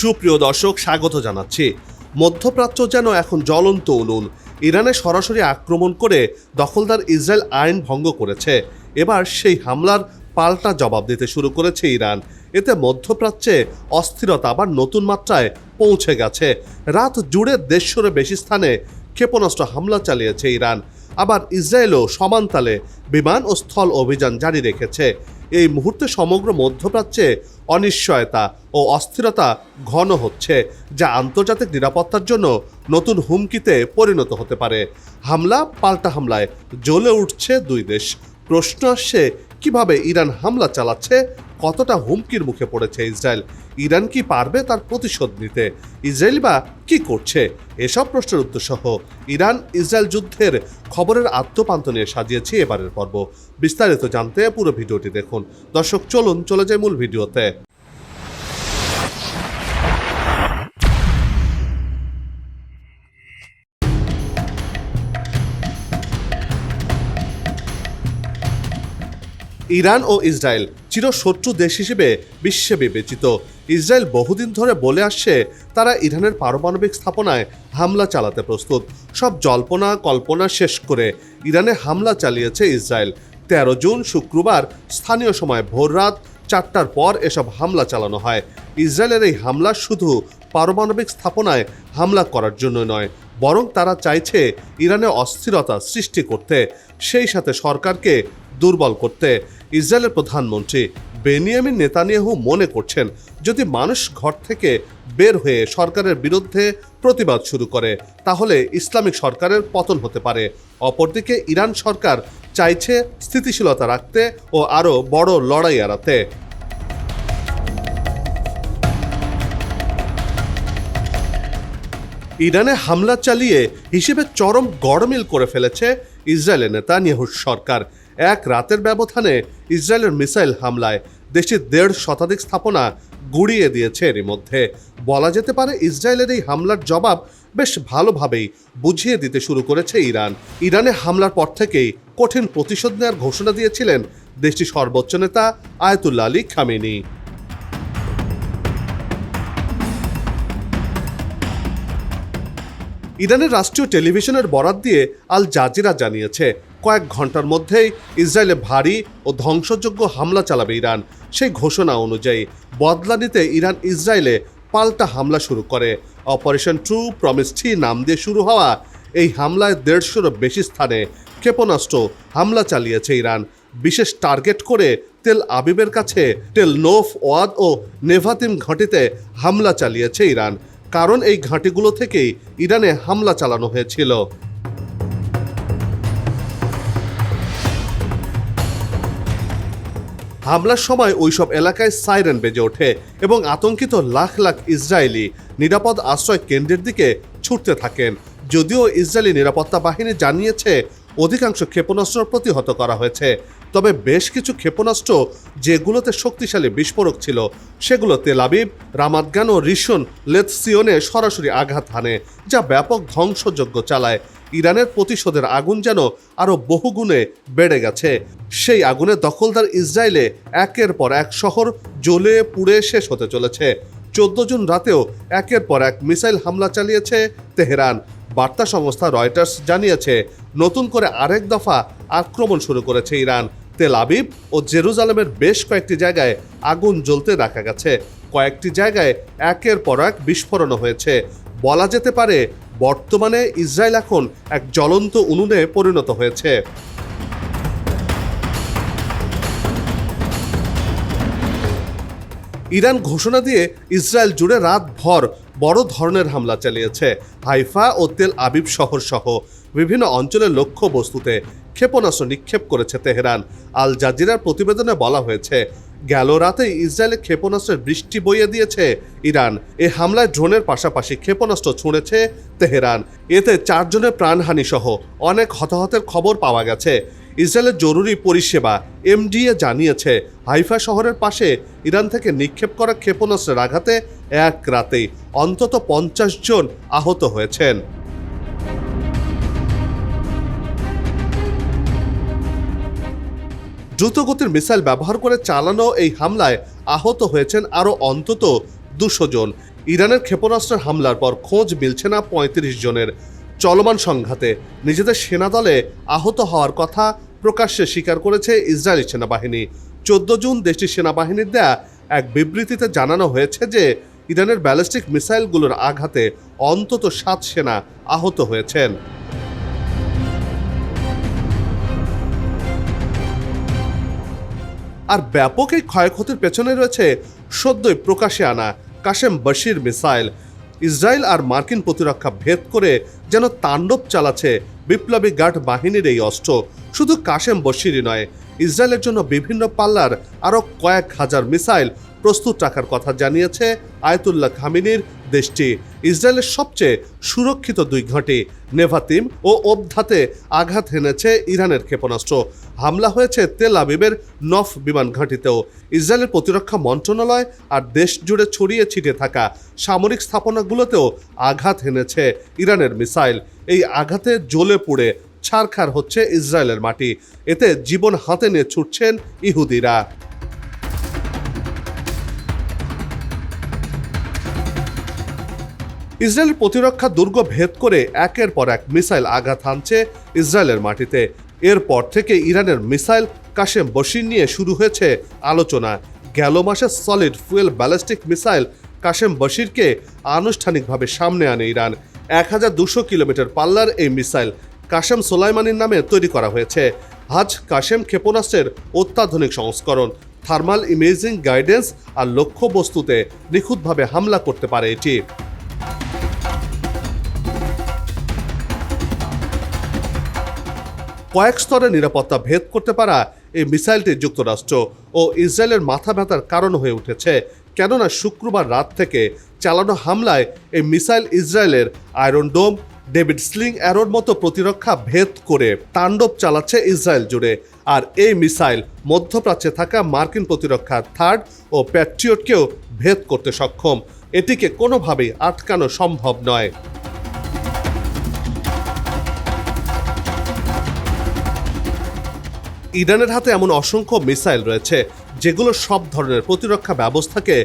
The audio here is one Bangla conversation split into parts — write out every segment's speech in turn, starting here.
সুপ্রিয় দর্শক, স্বাগত জানাচ্ছি। মধ্যপ্রাচ্য যেন এখন জ্বলন্ত উনুন। ইরানে সরাসরি আক্রমণ করে দখলদার ইসরায়েল আইন ভঙ্গ করেছে। এবার সেই হামলার পাল্টা জবাব দিতে শুরু করেছে ইরান। এতে মধ্যপ্রাচ্যে অস্থিরতা আবার নতুন মাত্রায় পৌঁছে গেছে। রাত জুড়ে দেড়শোরও বেশি স্থানে ক্ষেপণাস্ত্র হামলা চালিয়েছে ইরান। আবার ইসরায়েলও সমানতালে বিমান ও স্থল অভিযান জারি রেখেছে। এই মুহূর্তে সমগ্র মধ্যপ্রাচ্যে অনিশ্চয়তা ও অস্থিরতা ঘন হচ্ছে, যা আন্তর্জাতিক নিরাপত্তার জন্য নতুন হুমকিতে পরিণত হতে পারে। হামলা, পাল্টা হামলায় জ্বলে উঠছে দুই দেশ। প্রশ্ন আসছে কীভাবে ইরান হামলা চালাচ্ছে, কতটা হুমকির মুখে পড়েছে ইসরায়েল? ইরান কি পারবে তার প্রতিশোধ নিতে? ইসরায়েল বা কি করছে? এসব প্রশ্নের উত্তর সহ ইরান ইসরায়েল যুদ্ধের খবরের আত্মপান্ত নিয়ে সাজিয়েছি এবারের পর্ব। বিস্তারিত জানতে পুরো ভিডিওটি দেখুন। দর্শক, চলুন, চলে যায় মূল ভিডিওতে। ইরান ও ইসরায়েল চিরশত্রু দেশ হিসেবে বিশ্বে বিবেচিত। ইসরায়েল বহুদিন ধরে বলে আসছে, তারা ইরানের পারমাণবিক স্থাপনায় হামলা চালাতে প্রস্তুত। সব জল্পনা কল্পনা শেষ করে ইরানে হামলা চালিয়েছে ইসরায়েল। তেরো জুন শুক্রবার স্থানীয় সময় ভোররাত চারটার পর এসব হামলা চালানো হয়। ইসরায়েলের এই হামলা শুধু পারমাণবিক স্থাপনায় হামলা করার জন্য নয়, বরং তারা চাইছে ইরানে অস্থিরতা সৃষ্টি করতে। সেই সাথে সরকারকে দুর্বল করতে ইসরায়েলের প্রধানমন্ত্রী বেনিয়ামিন নেতানিয়াহু মনে করছেন, যদি মানুষ ঘর থেকে বের হয়ে সরকারের বিরুদ্ধে প্রতিবাদ শুরু করে, তাহলে ইসলামিক সরকারের পতন হতে পারে। অপরদিকে, ইরান সরকার চাইছে স্থিতিশীলতা রাখতে ও আরও বড় লড়াই এড়াতে। ইরানে হামলা চালিয়ে হিসেবে চরম গড়মিল করে ফেলেছে ইসরায়েলের নেতা নেতানিয়াহুর সরকার। এক রাতের ব্যবধানে ইসরায়েলের মিসাইল হামলায় দেশটির দেড় শতাধিক স্থাপনা গুড়িয়ে দিয়েছে এরই মধ্যে। বলা যেতে পারে ইসরায়েলের এই হামলার জবাব বেশ ভালোভাবেই বুঝিয়ে দিতে শুরু করেছে ইরান। ইরানে হামলার পর থেকেই কঠিন প্রতিশোধ নেওয়ার ঘোষণা দিয়েছিলেন দেশটির সর্বোচ্চ নেতা আয়তুল্লা আলী খামেনি। ইরানের রাষ্ট্রীয় টেলিভিশনের বরাত দিয়ে আল জাজিরা জানিয়েছে কয়েক ঘণ্টার মধ্যেই ইসরায়েলে ভারী ও ধ্বংসযোগ্য হামলা চালাবে ইরান। সেই ঘোষণা অনুযায়ী বদলা নিতে ইরান ইসরায়েলে পাল্টা হামলা শুরু করে। অপারেশন ট্রু প্রমিস থ্রি নাম দিয়ে শুরু হওয়া এই হামলায় দেড়শোরও বেশি স্থানে ক্ষেপণাস্ত্র হামলা চালিয়েছে ইরান। বিশেষ টার্গেট করে তেল আবিবের কাছে তেল নোফ ওয়াদ ও নেভাতিম ঘাঁটিতে হামলা চালিয়েছে ইরান। কারণ এই ঘাঁটিগুলো থেকেই ইরানে হামলা চালানো হয়েছিল। হামলার সময় ওইসব এলাকায় সাইরেন বেজে ওঠে এবং আতঙ্কিত লাখ লাখ ইসরায়েলি নিরাপদ আশ্রয় কেন্দ্রের দিকে ছুটতে থাকেন। যদিও ইসরায়েলি নিরাপত্তা বাহিনী জানিয়েছে, অধিকাংশ ক্ষেপণাস্ত্র প্রতিহত করা হয়েছে। তবে বেশ কিছু ক্ষেপণাস্ত্র যেগুলোতে শক্তিশালী বিস্ফোরক ছিল, সেগুলো তেল আবিব, রামাদগান ও রিশন লেথসিয়নে সরাসরি আঘাত হানে, যা ব্যাপক ধ্বংসযোগ্য চালায়। ইরানের প্রতিশোধের আগুন যেন আরও বহুগুণে বেড়ে গেছে। সেই আগুনে দখলদার ইসরায়েলে একের পর এক শহর জ্বলে পুড়ে শেষ হতে চলেছে। চোদ্দ জুন রাতেও একের পর এক মিসাইল হামলা চালিয়েছে তেহরান। বার্তা সংস্থা রয়টার্স জানিয়েছে, নতুন করে আরেক দফা আক্রমণ শুরু করেছে ইরান। তেল আবিব ও জেরুজালেমের বেশ কয়েকটি জায়গায় আগুন জ্বলতে দেখা গেছে। কয়েকটি জায়গায় একের পর এক বিস্ফোরণও হয়েছে। বলা যেতে পারে বর্তমানে ইসরায়েল এখন এক জ্বলন্ত উনুনে পরিণত হয়েছে। ইরান ঘোষণা দিয়ে ইসরায়েল জুড়ে রাত ভর বড় ধরনের হামলা চালিয়েছে। হাইফা ও তেল আবিব শহর সহ বিভিন্ন অঞ্চলের লক্ষ্য বস্তুতে ক্ষেপণাস্ত্র নিক্ষেপ করেছে তেহরান। আল জাজিরার প্রতিবেদনে বলা হয়েছে, গেল রাতে ইসরায়েলে ক্ষেপণাস্ত্রের বৃষ্টি বইয়ে দিয়েছে ইরান। এ হামলায় ড্রোনের পাশাপাশি ক্ষেপণাস্ত্র ছুঁড়েছে তেহরান। এতে চারজনের প্রাণহানি সহ অনেক হতাহতের খবর পাওয়া গেছে। ইসরায়েলের জরুরি পরিষেবা এমডিএ জানিয়েছে, হাইফা শহরের পাশে ইরান থেকে নিক্ষেপ করা ক্ষেপণাস্ত্রের আঘাতে এক রাতেই অন্তত পঞ্চাশ জন আহত হয়েছেন। দ্রুতগতির মিসাইল ব্যবহার করে চালানো এই হামলায় আহত হয়েছেন আরও অন্তত দুশো জন। ইরানের ক্ষেপণাস্ত্রের হামলার পর খোঁজ মিলছে না পঁয়ত্রিশ জনের। চলমান সংঘাতে নিজেদের সেনাদলে আহত হওয়ার কথা প্রকাশ্যে স্বীকার করেছে ইসরায়েলি সেনাবাহিনী। চোদ্দ জুন দেশটির সেনাবাহিনীর দেয়া এক বিবৃতিতে জানানো হয়েছে যে, ইরানের ব্যালিস্টিক মিসাইলগুলোর আঘাতে অন্তত সাত সেনা আহত হয়েছেন। আর ব্যাপক এই ক্ষয়ক্ষতির পেছনে রয়েছে সদ্যই প্রকাশে আনা কাশেম বশির মিসাইল। ইসরায়েল আর মার্কিন প্রতিরক্ষা ভেদ করে যেন তাণ্ডব চালাচ্ছে বিপ্লবী গার্ড বাহিনীর এই অস্ত্র। শুধু কাশেম বশিরই নয়, ইসরায়েলের জন্য বিভিন্ন পাল্লার আরও কয়েক হাজার মিসাইল প্রস্তুত রাখার কথা জানিয়েছে আয়তুল্লাহ খামিনির দেশটি। ইসরায়েলের সবচেয়ে সুরক্ষিত দুই ঘাঁটি, নেভাতিম ও ওবধাতে আঘাত হেনেছে ইরানের ক্ষেপণাস্ত্র। হামলা হয়েছে তেল আবিবের নফ বিমান ঘাঁটিতেও। ইসরায়েলের প্রতিরক্ষা মন্ত্রণালয় আর দেশ জুড়ে ছড়িয়ে ছিটিয়ে থাকা সামরিক স্থাপনাগুলোতেও আঘাত হেনেছে ইরানের মিসাইল। এই আঘাতে জ্বলে পুড়ে ছারখার হচ্ছে ইসরায়েলের মাটি। এতে জীবন হাতে নিয়ে ছুটছেন ইহুদিরা। ইসরায়েলের প্রতিরক্ষা দুর্গ ভেদ করে একের পর এক মিসাইল আঘাত হানছে ইসরায়েলের মাটিতে। এরপর থেকে ইরানের মিসাইল কাশেম বশির নিয়ে শুরু হয়েছে আলোচনা। গেল মাসে solid fuel ballistic missile Qassem বশিরকে আনুষ্ঠানিকভাবে সামনে আনে ইরান। এক হাজার দুশো কিলোমিটার পাল্লার এই মিসাইল কাশেম সোলাইমানির নামে তৈরি করা হয়েছে। হাজ কাশেম ক্ষেপণাস্ত্রের অত্যাধুনিক সংস্করণ। থার্মাল ইমেজিং গাইডেন্স আর লক্ষ্যবস্তুতে নিখুঁতভাবে হামলা করতে পারে এটি। কয়েক স্তরের নিরাপত্তা ভেদ করতে পারা এই মিসাইলটি যুক্তরাষ্ট্র ও ইসরায়েলের মাথা ব্যথার কারণ হয়ে উঠেছে। কেননা শুক্রবার রাত থেকে চালানো হামলায় এই মিসাইল ইসরায়েলের আয়রন ডোম, ডেভিড স্লিং অ্যারোর মতো প্রতিরক্ষা ভেদ করে তাণ্ডব চালাচ্ছে ইসরায়েল জুড়ে। আর এই মিসাইল মধ্যপ্রাচ্যে থাকা মার্কিন প্রতিরক্ষা থার্ড ও প্যাট্রিয়টকেও ভেদ করতে সক্ষম। এটিকে কোনোভাবেই আটকানো সম্ভব নয়। ইরানের হাতে এমন অসংখ্য মিসাইল রয়েছে, যেগুলো সব ধরনের প্রতিরক্ষা ব্যবস্থাকে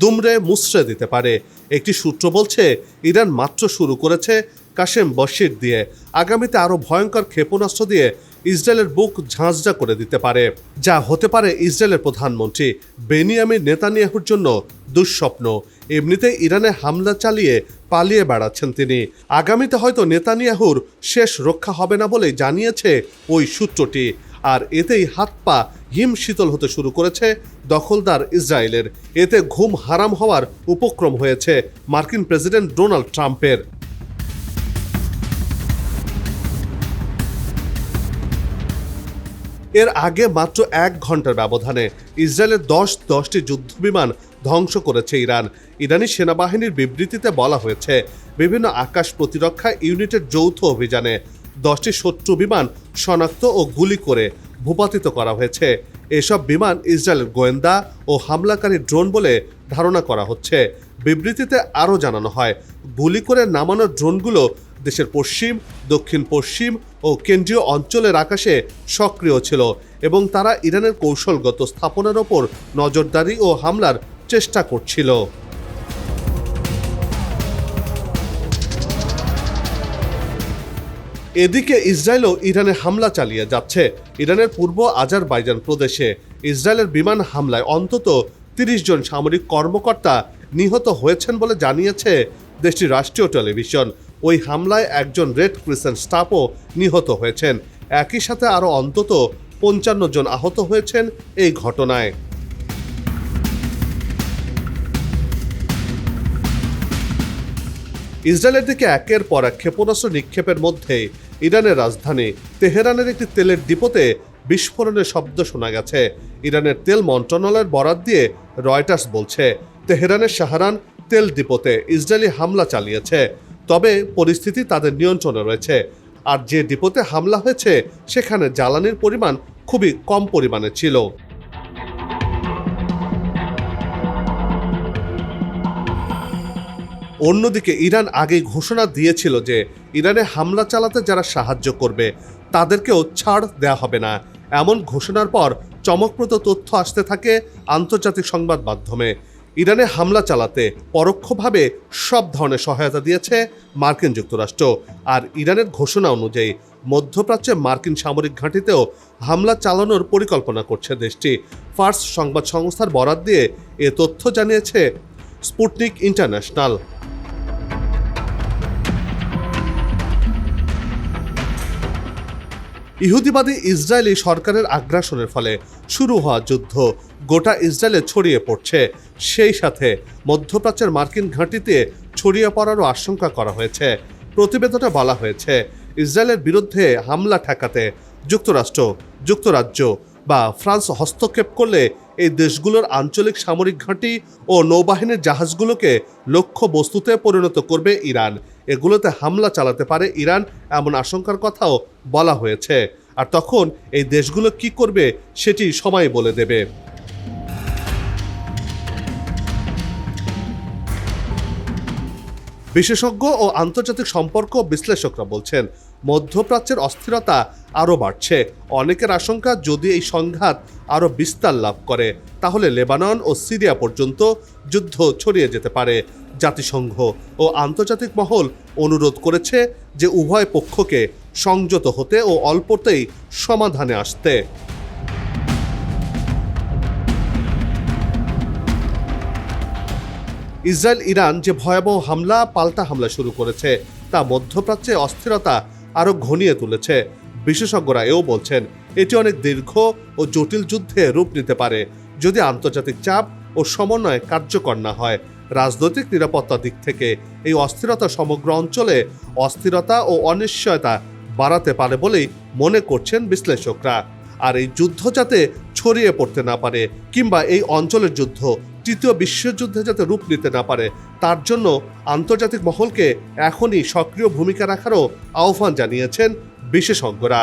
দুমড়ে মুচড়ে দিতে পারে। একটি সূত্র বলছে, ইরান মাত্র শুরু করেছে কাশেম বশির দিয়ে। আগামীতে আরও ভয়ঙ্কর ক্ষেপণাস্ত্র দিয়ে ইসরায়েলের বুক ঝাঁঝরা করে দিতে পারে। যা হতে পারে ইসরায়েলের প্রধানমন্ত্রী বেনিয়ামিন নেতানিয়াহুর জন্য দুঃস্বপ্ন। এমনিতে ইরানে হামলা চালিয়ে পালিয়ে বেড়াচ্ছেন তিনি। আগামীতে হয়তো নেতানিয়াহুর শেষ রক্ষা হবে না বলেই জানিয়েছে ওই সূত্রটি। আর এতেই হাত পা হিম শীতল হতে শুরু করেছে দখলদার ইসরায়েলের। এতে ঘুম হারাম হওয়ার উপক্রম হয়েছে মার্কিন প্রেসিডেন্ট ডোনাল্ড ট্রাম্পের। এর আগে মাত্র এক ঘণ্টার ব্যবধানে ইসরায়েলের দশ দশটি যুদ্ধবিমান ধ্বংস করেছে ইরান। ইরানি সেনাবাহিনীর বিবৃতিতে বলা হয়েছে, বিভিন্ন আকাশ প্রতিরক্ষা ইউনিটের যৌথ অভিযানে দশটি শত্রু বিমান শনাক্ত ও গুলি করে ভূপাতিত করা হয়েছে। এসব বিমান ইসরায়েলের গোয়েন্দা ও হামলাকারী ড্রোন বলে ধারণা করা হচ্ছে। বিবৃতিতে আরও জানানো হয়, গুলি করে নামানো ড্রোনগুলো দেশের পশ্চিম, দক্ষিণ পশ্চিম ও কেন্দ্রীয় অঞ্চলের আকাশে সক্রিয় ছিল এবং তারা ইরানের কৌশলগত স্থাপনার ওপর নজরদারি ও হামলার চেষ্টা করছিল। এদিকে ইসরায়েলও ইরানে হামলা চালিয়ে যাচ্ছে। ইরানের পূর্ব আজারবাইজান প্রদেশে ইসরায়েলের বিমান হামলায় অন্তত তিরিশ জন সামরিক কর্মকর্তা নিহত হয়েছেন বলে জানিয়েছে দেশটির রাষ্ট্রীয় টেলিভিশন। ওই হামলায় একজন রেড ক্রিসেন্ট স্টাফও নিহত হয়েছেন। একই সাথে আরও অন্তত পঞ্চান্ন জন আহত হয়েছেন এই ঘটনায়। ইসরায়েলের দিকে একের পর এক ক্ষেপণাস্ত্র নিক্ষেপের মধ্যে ইরানের রাজধানী তেহরানের একটি তেলের ডিপোতে বিস্ফোরণের শব্দ শোনা গেছে। ইরানের তেল মন্ত্রণালয়ের বরাত দিয়ে রয়টার্স বলছে, তেহরানের শাহরান তেল ডিপোতে ইসরায়েলি হামলা চালিয়েছে, তবে পরিস্থিতি তাদের নিয়ন্ত্রণে রয়েছে। আর যে ডিপোতে হামলা হয়েছে, সেখানে জ্বালানির পরিমাণ খুবই কম পরিমাণে ছিল। অন্যদিকে ইরান আগেই ঘোষণা দিয়েছিল যে ইরানে হামলা চালাতে যারা সাহায্য করবে, তাদেরকেও ছাড় দেওয়া হবে না। এমন ঘোষণার পর চমকপ্রদ তথ্য আসতে থাকে আন্তর্জাতিক সংবাদ মাধ্যমে। ইরানে হামলা চালাতে পরোক্ষভাবে সব ধরনের সহায়তা দিয়েছে মার্কিন যুক্তরাষ্ট্র, আর ইরানের ঘোষণা অনুযায়ী মধ্যপ্রাচ্যে মার্কিন সামরিক ঘাঁটিতেও হামলা চালানোর পরিকল্পনা করছে দেশটি। ফার্স সংবাদ সংস্থার বরাত দিয়ে এ তথ্য জানিয়েছে স্পুটনিক ইন্টারন্যাশনাল। ইহুদিবাদী ইসরায়েলি সরকারের আগ্রাসনের ফলে শুরু হওয়া যুদ্ধ গোটা ইসরায়েলে ছড়িয়ে পড়ছে। সেই সাথে মধ্যপ্রাচ্যের মার্কিন ঘাঁটিতে ছড়িয়ে পড়ারও আশঙ্কা করা হয়েছে। প্রতিবেদনে বলা হয়েছে, ইসরায়েলের বিরুদ্ধে হামলা ঠেকাতে যুক্তরাষ্ট্র, যুক্তরাজ্য বা ফ্রান্স হস্তক্ষেপ করলে এই দেশগুলোর আঞ্চলিক সামরিক ঘাঁটি ও নৌবাহিনীর জাহাজগুলোকে লক্ষ্য বস্তুতে পরিণত করবে ইরান। এগুলোতে হামলা চালাতে পারে ইরান এমন আশঙ্কার কথাও বলা হয়েছে। আর তখন এই দেশগুলো কি করবে সেটি সময় বলে দেবে। বিশেষজ্ঞ ও আন্তর্জাতিক সম্পর্ক বিশ্লেষকরা বলছেন, মধ্যপ্রাচ্যের অস্থিরতা আরও বাড়ছে। অনেকের আশঙ্কা যদি এই সংঘাত আরও বিস্তার লাভ করে, তাহলে লেবানন ও সিরিয়া পর্যন্ত যুদ্ধ ছড়িয়ে যেতে পারে। জাতিসংঘ ও আন্তর্জাতিক মহল অনুরোধ করেছে যে উভয় পক্ষকে সংযত হতে ও অল্পতেই সমাধানে আসতে। ইসরায়েল, ইরান যে ভয়াবহ হামলা, পাল্টা হামলা শুরু করেছে, তা মধ্যপ্রাচ্যে অস্থিরতা আরও ঘনিয়ে তুলেছে। বিশেষজ্ঞরা এও বলছেন, এটি অনেক দীর্ঘ ও জটিল যুদ্ধে রূপ নিতে পারে যদি আন্তর্জাতিক চাপ ও সমন্বয় কার্যকর না হয়। রাজনৈতিক নিরাপত্তা দিক থেকে এই অস্থিরতা সমগ্র অঞ্চলে অস্থিরতা ও অনিশ্চয়তা বাড়াতে পারে বলেই মনে করছেন বিশ্লেষকরা। আর এই যুদ্ধ যাতে ছড়িয়ে পড়তে না পারে কিংবা এই অঞ্চলের যুদ্ধ তৃতীয় বিশ্বযুদ্ধে যাতে রূপ নিতে না পারে, তার জন্য আন্তর্জাতিক মহলকে এখনই সক্রিয় ভূমিকা রাখারও আহ্বান জানিয়েছেন বিশেষজ্ঞরা।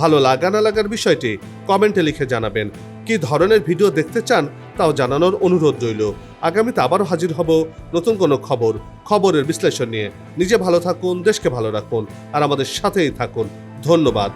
ভালো লাগা না লাগার বিষয়টি কমেন্টে লিখে জানাবেন। কি ধরনের ভিডিও দেখতে চান তাও জানানোর অনুরোধ রইল। আগামীতে আবারও হাজির হব নতুন কোনো খবর, খবরের বিশ্লেষণ নিয়ে। নিজে ভালো থাকুন, দেশকে ভালো রাখুন, আর আমাদের সাথেই থাকুন। ধন্যবাদ।